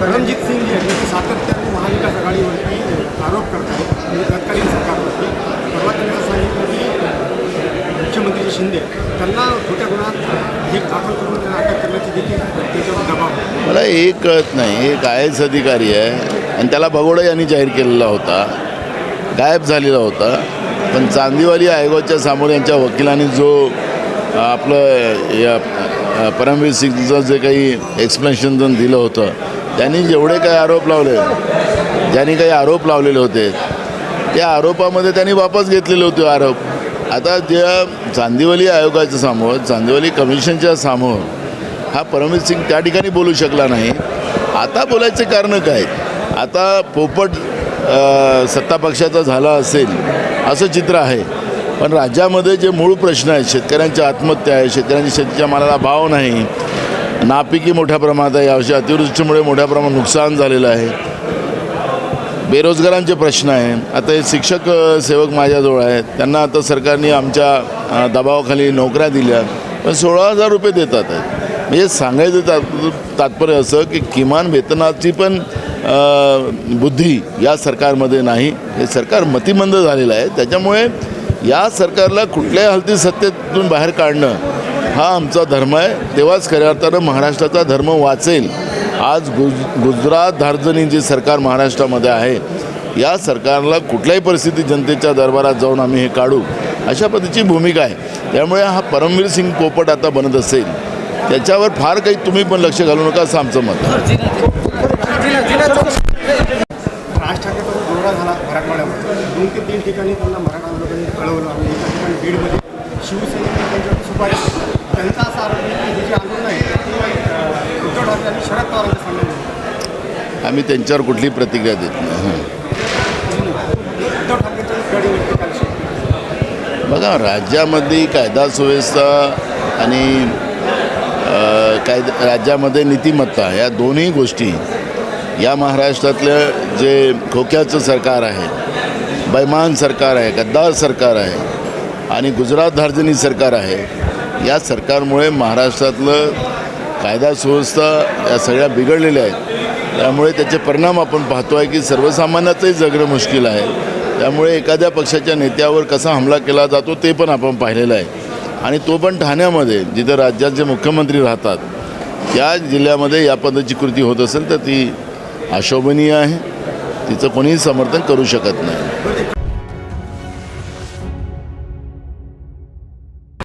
परमजित सिंग यांनी सातत्याने महाविकास आघाडीवरती आरोप करतात म्हणजे तत्कालीन सरकारवरती. परवा त्यांना सांगितलं की मुख्यमंत्री शिंदे त्यांना खोट्या गुणात हे दाखल करून त्यांना अटक करण्याची देखील त्याच्यावर दबाव मला एक कळत नाही. एक आय एस अधिकारी आहे. आणि त्याला भगोडा यांनी जाहीर केलेला होता. गायब झालेला होता. पण चांदीवाली आयोगाच्या समोर यांच्या वकिलांनी जो आपलं या परमवीर सिंगचं जे काही एक्सप्लेनेशन दिलं होतं त्यांनी जेवढे काही आरोप लावले ज्यांनी काही आरोप लावलेले होते त्या आरोपामध्ये त्यांनी वापस घेतलेले होते आरोप. आता ज्या चांदीवली आयोगाच्या समोर चांदिवली कमिशनच्या समोर हा परमवीर सिंग त्या ठिकाणी बोलू शकला नाही. आता बोलायचे कारण काय? आता पोपट सत्ता पक्षाचा झाला असेल असं चित्र आहे. पण राज्यामध्ये जे मूळ प्रश्न आहेत शेतकऱ्यांच्या आत्महत्या आहे शेतकऱ्यांच्या शेतीच्या मालाला भाव नाही नापिकी मोठ्या प्रमाणात आहे. यावर्षी अतिवृष्टीमुळे मोठ्या प्रमाणात नुकसान झालेलं आहे. बेरोजगारांचे प्रश्न आहे. आता हे शिक्षक सेवक माझ्याजवळ आहेत. त्यांना आता सरकारने आमच्या दबावाखाली नोकऱ्या दिल्या. पण सोळा हजार रुपये देतात आहेत. म्हणजे सांगायचं तात तात्पर्य असं की किमान वेतनाची पण बुद्धी या सरकारमध्ये नाही. हे सरकार मतिमंद झालेलं आहे. त्याच्यामुळे या सरकारला कुठल्याही हलती सत्तेतून बाहेर काढणं हा आमचा धर्म आहे. तेव्हाच खऱ्या अर्थानं महाराष्ट्राचा धर्म वाचेल. आज गुज गुजरात धार्जनी जे सरकार महाराष्ट्रामध्ये आहे या सरकारला कुठल्याही परिस्थितीत जनतेच्या दरबारात जाऊन आम्ही हे काढू अशा पद्धतीची भूमिका आहे. त्यामुळे हा परमवीर सिंग पोपट आता बनत असेल. त्याच्यावर फार काही तुम्ही पण लक्ष घालू नका असं आमचं मत राज ठिकाणी त्यांना मराठा कळवलं. आणि बीडमध्ये शिवसेनेने त्यांच्यावर त्यांचा असा आरोप की हे जे आंदोलन आहे उद्धव ठाकरे आणि शरद पवारांच्या सांगितलं आम्ही त्यांच्यावर कुठली प्रतिक्रिया देत नाही. उद्धव बघा राज्यामध्ये कायदा सुव्यवस्था आणि कायदा राज्यामध्ये नीतिमत्ता या दोन्ही गोष्टी या महाराष्ट्रातलं जे खोक्याचं सरकार आहे बैमान सरकार आहे गद्दार सरकार आहे आणि गुजरात धार्जनी सरकार आहे या सरकारमुळे महाराष्ट्रातलं कायदा सुव्यवस्था या सगळ्या बिघडलेल्या आहेत. त्यामुळे त्याचे परिणाम आपण पाहतो आहे की सर्वसामान्याचंही जगणं मुश्किल आहे. त्यामुळे एखाद्या पक्षाच्या नेत्यावर कसा हमला केला जातो ते पण आपण पाहिलेलं आहे. आणि तो पण ठाण्यामध्ये जिथं राज्याचे मुख्यमंत्री राहतात त्या जिल्ह्यामध्ये या पद्धतीची कृती होत असेल तर ती अशोभनीय आहे. तिचं कोणीही समर्थन करू शकत नाही.